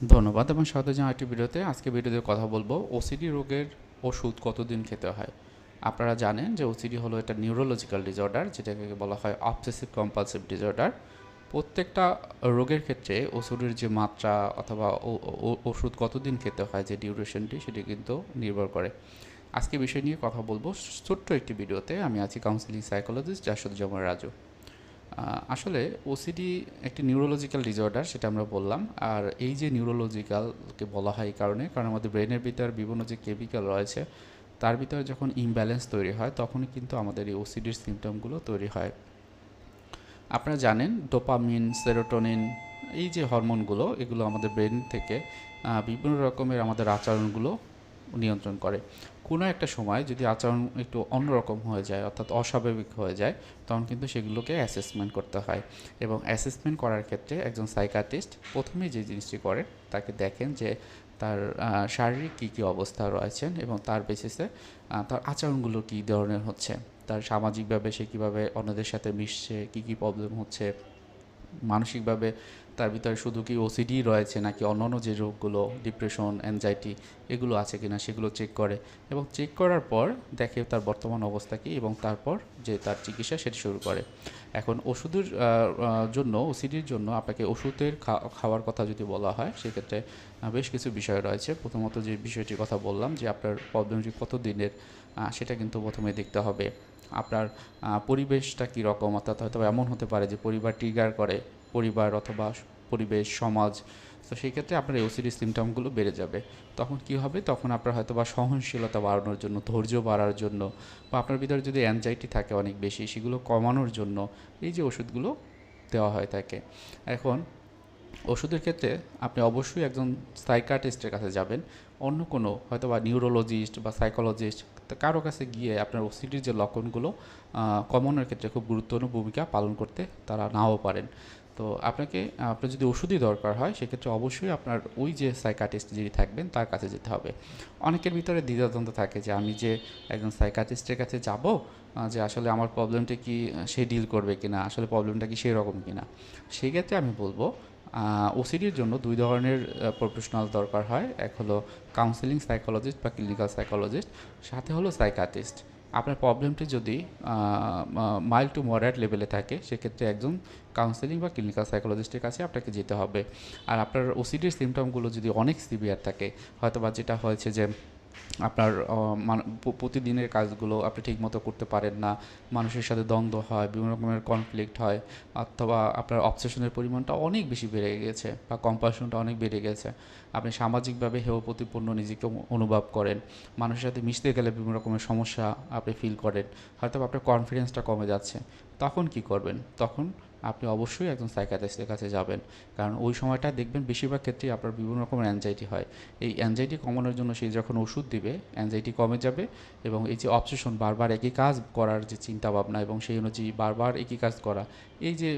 ধন্যবাদ এবং স্বাগত জানাই একটি ভিডিওতে। আজকে ভিডিওতে কথা বলব ওসিডি রোগের ওষুধ কতদিন খেতে হয়? আপনারা জানেন যে ওসিডি হলো একটা নিউরোলজিক্যাল ডিসঅর্ডার যেটাকে বলা হয় অবসেসিভ কম্পালসিভ ডিসঅর্ডার প্রত্যেকটা রোগের ক্ষেত্রে ওষুধের যে মাত্রা অথবা ওষুধ কতদিন খেতে হয়, যে ডিউরেশনটি সেটি কিন্তু নির্ভর করে। আজকে বিষয় নিয়ে কথা বলব। ছোট্ট একটি ভিডিওতে আমি আছি কাউন্সিলিং সাইকোলজিস্ট জাসুজ্জামান রাজু। আসলে ওসিডি একটি নিউরোলজিক্যাল ডিজর্ডার সেটা আমরা বললাম। আর এই যে নিউরোলজিক্যালকে বলা হয় এই কারণে, কারণ আমাদের ব্রেনের ভিতর বিভিন্ন যে কেমিক্যাল রয়েছে, তার ভিতরে যখন ইমব্যালেন্স তৈরি হয়, তখনই কিন্তু আমাদের এই ওসিডির সিমটমগুলো তৈরি হয়। আপনারা জানেন ডোপামিন সেরোটোনিন এই যে হরমোনগুলো এগুলো আমাদের ব্রেন থেকে বিভিন্ন রকমের আমাদের আচরণগুলো নিয়ন্ত্রণ করে। কোনো একটা সময় যদি আচরণ একটু অন্যরকম হয়ে যায়, অর্থাৎ অস্বাভাবিক হয়ে যায়, তখন কিন্তু সেগুলোকে অ্যাসেসমেন্ট করতে হয় এবং অ্যাসেসমেন্ট করার ক্ষেত্রে একজন সাইকাটিস্ট প্রথমেই যে জিনিসটি করেন, তাকে দেখেন যে তার শারীরিক কী কী অবস্থা রয়েছেন এবং তার বেসিসে তার আচরণগুলো কী ধরনের হচ্ছে, তার সামাজিকভাবে সে কীভাবে অন্যদের সাথে মিশছে, কী কী প্রবলেম হচ্ছে মানসিকভাবে তার ভিতরে শুধু কি ওসিডি রয়েছে নাকি অন্যান্য যে রোগগুলো ডিপ্রেশন অ্যাংজাইটি এগুলো আছে কি না সেগুলো চেক করে এবং চেক করার পর দেখে তার বর্তমান অবস্থা কী এবং তারপর যে তার চিকিৎসা সেটি শুরু করে। এখন ওষুধের জন্য ওসিডির জন্য আপনাকে ওষুধের খাওয়ার কথা যদি বলা হয় সেক্ষেত্রে বেশ কিছু বিষয় রয়েছে। প্রথমত যে বিষয়টির কথা বললাম যে আপনার প্রবলেমটি কত দিনের সেটা কিন্তু প্রথমে দেখতে হবে। আপনার পরিবেশটা কী রকম? অর্থাৎ হয়তো এমন হতে পারে যে পরিবার ট্রিগার করে, পরিবার অথবা পরিবেশ, সমাজ। তো সেই ক্ষেত্রে আপনার ওসিডি সিমটমগুলো বেড়ে যাবে। তখন কি হবে? তখন আপনার হয়তো বা সহনশীলতা বাড়ানোর জন্য, ধৈর্য বাড়ার জন্য বা আপনার ভিতরে যদি অ্যাংজাইটি থাকে অনেক বেশি, সেগুলো কমানোর জন্য এই যে ওষুধগুলো দেওয়া হয় থাকে। এখন ওষুধের ক্ষেত্রে আপনি অবশ্যই একজন সাইকাটিস্টের কাছে যাবেন। অন্য কোনো হয়তো বা নিউরোলজিস্ট বা সাইকোলজিস্ট কারও কাছে গিয়ে আপনার ওসিডির যে লক্ষণগুলো কমানোর ক্ষেত্রে খুব গুরুত্বপূর্ণ ভূমিকা পালন করতে তারা নাও পারেন। তো আপনাকে, আপনার যদি ওষুধই দরকার হয়, সেক্ষেত্রে অবশ্যই আপনার ওই যে সাইকাটিস্ট যিনি থাকবেন, তার কাছে যেতে হবে। অনেকের ভিতরে দ্বিধাদ্বন্দ্ব থাকে যে, আমি যে একজন সাইকাটিস্টের কাছে যাব যে আসলে আমার প্রবলেমটা কি, সে ডিল করবে কিনা, আসলে প্রবলেমটা কি সেই রকম কিনা। সেই ক্ষেত্রে আমি বলব ওসিডির জন্য দুই ধরনের প্রফেশনাল দরকার হয়। এক হলো কাউন্সিলিং সাইকোলজিস্ট বা ক্লিনিক্যাল সাইকোলজিস্ট সাথে হলো সাইকাটিস্ট আপনার প্রবলেমটি যদি মাইল্ড টু মডারেট লেভেলে থাকে, সেক্ষেত্রে একজন কাউন্সিলিং বা ক্লিনিক্যাল সাইকোলজিস্টের কাছে আপনাকে যেতে হবে। আর আপনার ওসিডির সিমটমগুলো যদি অনেক সিভিয়ার থাকে হয়তো বা যেটা হয়েছে যে আপনার প্রতিদিনের কাজগুলো আপনি ঠিকমতো করতে পারেন না, মানুষের সাথে দ্বন্দ্ব হয়, বিভিন্ন রকমের কনফ্লিক্ট হয়, অথবা আপনার অবসেশনের পরিমাণটা অনেক বেশি বেড়ে গেছে বা কম্পালশনটা অনেক বেড়ে গেছে। আপনি সামাজিকভাবে হেয় নিজেকে অনুভব করেন, মানুষের সাথে মিশতে গেলে বিভিন্ন রকমের সমস্যা আপনি ফিল করেন হয়তো আপনার কনফিডেন্সটা কমে যাচ্ছে। তখন কি করবেন? তখন আপনি অবশ্যই একজন সাইকাটিস্টের কাছে যাবেন। কারণ ওই সময়টা দেখবেন বেশিরভাগ ক্ষেত্রেই আপনার বিভিন্ন রকমের অ্যাংজাইটি হয়। এই অ্যাংজাইটি কমানোর জন্য সে যখন ওষুধ দিবে অ্যাংজাইটি কমে যাবে এবং এই যে অবসেশন বারবার একই কাজ করার যে চিন্তা ভাবনা এবং সেই অনুযায়ী বারবার একই কাজ করা, এই যে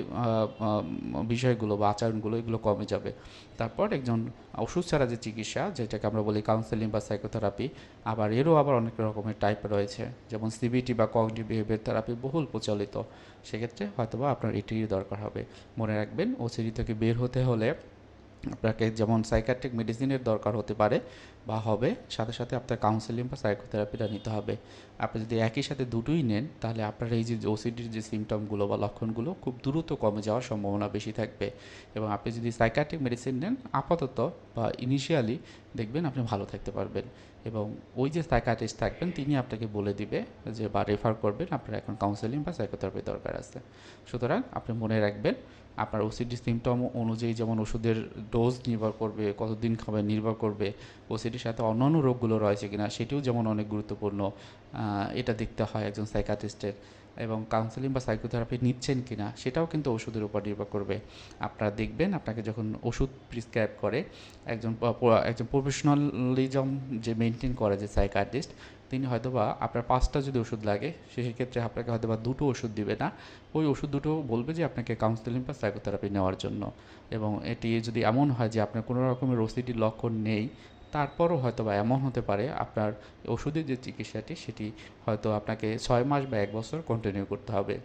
বিষয়গুলো বা আচরণগুলো, এগুলো কমে যাবে। তারপর একজন ওষুধ ছাড়া যে চিকিৎসা, যেটাকে আমরা বলি কাউন্সেলিং বা সাইকোথেরাপি আবার এরও আবার অনেক রকমের টাইপ রয়েছে। যেমন সিবিটি বা কগনিটিভ বিহেভিয়ার থেরাপি বহুল প্রচলিত। সেক্ষেত্রে হয়তোবা আপনার এটির দরকার হবে। মনে রাখবেন ওসিডি থেকে বের হতে হলে আপনাকে যেমন সাইকাট্রিক মেডিসিনের দরকার হতে পারে বা হবে, সাথে সাথে আপনার কাউন্সেলিং বা সাইকোথেরাপিটা নিতে হবে। আপনি যদি একই সাথে দুটোই নেন, তাহলে আপনার এই যে ওসিডির যে সিমটমগুলো বা লক্ষণগুলো খুব দ্রুত কমে যাওয়ার সম্ভাবনা বেশি থাকবে। এবং আপনি যদি সাইকাট্রিক মেডিসিন নেন, আপাতত বা ইনিশিয়ালি দেখবেন আপনি ভালো থাকতে পারবেন। এবং ওই যে সাইকাটিস্ট থাকবেন তিনি আপনাকে বলে দিবে যে বা রেফার করবেন, আপনার এখন কাউন্সেলিং বা সাইকোথেরাপি দরকার আছে। সুতরাং আপনি মনে রাখবেন, আপনার ওসিডি সিমটম অনুযায়ী যেমন ওষুধের ডোজ নির্ভর করবে, কতদিন খাবেন নির্ভর করবে ওসিডির সাথে অন্যান্য রোগগুলো রয়েছে কিনা, সেটিও যেমন অনেক গুরুত্বপূর্ণ এটা দেখতে হয় একজন সাইকাটিস্টের এবং কাউন্সেলিং বা সাইকোথেরাপি নিচ্ছেন কিনা, সেটাও কিন্তু ওষুধের উপর নির্ভর করবে। আপনারা দেখবেন, আপনাকে যখন ওষুধ প্রিসক্রাইব করে, একজন একজন প্রফেশনালিজম যে মেনটেন করে যে সাইকার্টিস্ট তিনি হয়তোবা আপনার পাঁচটা যদি ওষুধ লাগে সেক্ষেত্রে আপনাকে হয়তোবা দুটো ওষুধ দিবে না। ওই ওষুধ দুটো বলবে যে আপনাকে কাউন্সেলিং বা সাইকোথেরাপি নেওয়ার জন্য। এবং এটি যদি এমন হয় যে আপনার কোনো রকমের ওসিডির লক্ষণ নেই তারপরও হয়তো বা এমন হতে পারে আপনার ওষুধের যে চিকিৎসাটি, সেটি হয়তো আপনাকে ছয় মাস বা এক বছর কন্টিনিউ করতে হবে।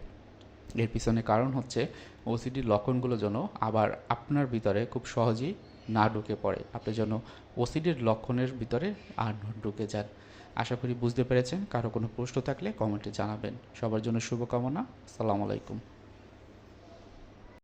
এর পিছনে কারণ হচ্ছে ওসিডির লক্ষণগুলো যেন আবার আপনার ভিতরে খুব সহজেই না ঢুকে পড়ে। আপনি যেন ওসিডির লক্ষণের ভিতরে আর ঢুকে যান। আশা করি বুঝতে পেরেছেন। কারও কোনো প্রশ্ন থাকলে কমেন্টে জানাবেন। সবার জন্য শুভকামনা। সালাম আলাইকুম।